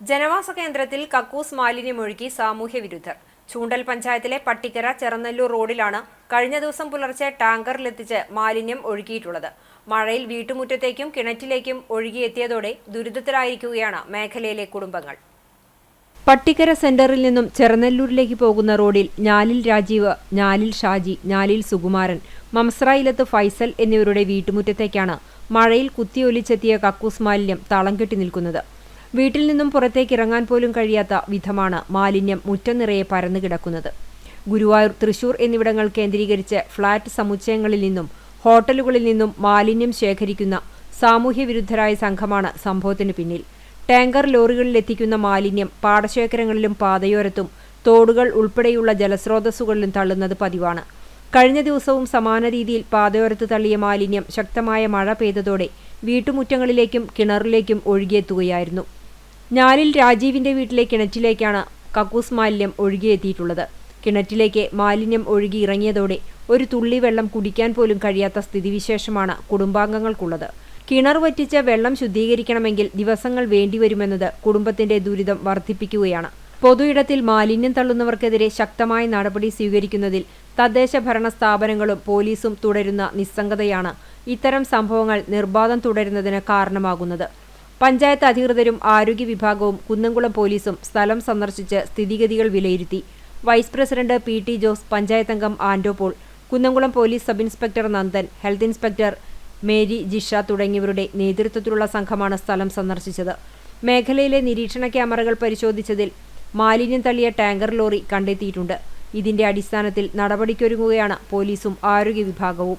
ജനവാസ കേന്ദ്രത്തിൽ കക്കൂസ് മാലിന്യമൊഴുക്കി സാമൂഹ്യ വിരുദ്ധർ ചൂണ്ടൽ പഞ്ചായത്തിലെ പട്ടിക്കര ചെറന്നല്ലൂർ റോഡിലാണ് കഴിഞ്ഞ ദിവസം പുലർച്ചെ ടാങ്കറിലെത്തിച്ച് മാലിന്യം ഒഴുകിയിട്ടുള്ളത്. മഴയിൽ വീട്ടുമുറ്റത്തേക്കും കിണറ്റിലേക്കും ഒഴുകിയെത്തിയതോടെ ദുരിതത്തിലായിരിക്കുകയാണ് മേഖലയിലെ കുടുംബങ്ങൾ. പട്ടിക്കര സെന്ററിൽ നിന്നും ചെറുനെല്ലൂരിലേക്ക് പോകുന്ന റോഡിൽ ഞാലിൽ രാജീവ് ഞാലിൽ ഷാജി ഞാലിൽ സുകുമാരൻ മംസ്രായിലത്ത് ഫൈസൽ എന്നിവരുടെ വീട്ടുമുറ്റത്തേക്കാണ് മഴയിൽ കുത്തിയൊലിച്ചെത്തിയ കക്കൂസ് മാലിന്യം തളം കെട്ടി നിൽക്കുന്നത്. വീട്ടിൽ നിന്നും പുറത്തേക്ക് ഇറങ്ങാൻ പോലും കഴിയാത്ത വിധമാണ് മാലിന്യം മുറ്റം നിറയെ പരന്നു കിടക്കുന്നത്. ഗുരുവായൂർ തൃശൂർ എന്നിവിടങ്ങൾ കേന്ദ്രീകരിച്ച് ഫ്ളാറ്റ് സമുച്ചയങ്ങളിൽ നിന്നും ഹോട്ടലുകളിൽ നിന്നും മാലിന്യം ശേഖരിക്കുന്ന സാമൂഹ്യ വിരുദ്ധരായ സംഘമാണ് സംഭവത്തിന് പിന്നിൽ. ടാങ്കർ ലോറികളിൽ എത്തിക്കുന്ന മാലിന്യം പാടശേഖരങ്ങളിലും പാതയോരത്തും തോടുകൾ ഉൾപ്പെടെയുള്ള ജലസ്രോതസ്സുകളിലും തള്ളുന്നത് പതിവാണ്. കഴിഞ്ഞ ദിവസവും സമാന രീതിയിൽ പാതയോരത്ത് തള്ളിയ മാലിന്യം ശക്തമായ മഴ പെയ്തതോടെ വീട്ടുമുറ്റങ്ങളിലേക്കും കിണറിലേക്കും ഒഴുകിയെത്തുകയായിരുന്നു. ഞാലിൽ രാജീവിന്റെ വീട്ടിലെ കിണറ്റിലേക്കാണ് കക്കൂസ് മാലിന്യം ഒഴുകിയെത്തിയിട്ടുള്ളത്. കിണറ്റിലേക്ക് മാലിന്യം ഒഴുകി ഇറങ്ങിയതോടെ ഒരു തുള്ളി വെള്ളം കുടിക്കാൻ പോലും കഴിയാത്ത സ്ഥിതിവിശേഷമാണ് കുടുംബാംഗങ്ങൾക്കുള്ളത്. കിണർ വറ്റിച്ച് വെള്ളം ശുദ്ധീകരിക്കണമെങ്കിൽ ദിവസങ്ങൾ വേണ്ടിവരുമെന്നത് കുടുംബത്തിന്റെ ദുരിതം വർദ്ധിപ്പിക്കുകയാണ്. പൊതുയിടത്തിൽ മാലിന്യം തള്ളുന്നവർക്കെതിരെ ശക്തമായ നടപടി സ്വീകരിക്കുന്നതിൽ തദ്ദേശ ഭരണ സ്ഥാപനങ്ങളും പോലീസും തുടരുന്ന നിസ്സംഗതയാണ് ഇത്തരം സംഭവങ്ങൾ നിർബാധം തുടരുന്നതിന് കാരണമാകുന്നത്. പഞ്ചായത്ത് അധികൃതരും ആരോഗ്യ വിഭാഗവും കുന്നംകുളം പോലീസും സ്ഥലം സന്ദർശിച്ച് സ്ഥിതിഗതികൾ വിലയിരുത്തി. Vice president P T Jose panchayat അംഗം ആൻഡോപോൾ Kunnamkulam police sub inspector Nandan health inspector Mary Jisha തുടങ്ങിയവരുടെ നേതൃത്വത്തിലുള്ള സംഘമാണ് സ്ഥലം സന്ദർശിച്ചത്. മേഖലയിലെ നിരീക്ഷണ ക്യാമറകൾ പരിശോധിച്ചതിൽ മാലിന്യം തള്ളിയ ടാങ്കർ ലോറി കണ്ടെത്തിയിട്ടുണ്ട്. ഇതിന്റെ അടിസ്ഥാനത്തിൽ നടപടിക്കൊരുങ്ങുകയാണ് പോലീസും ആരോഗ്യ വിഭാഗവും.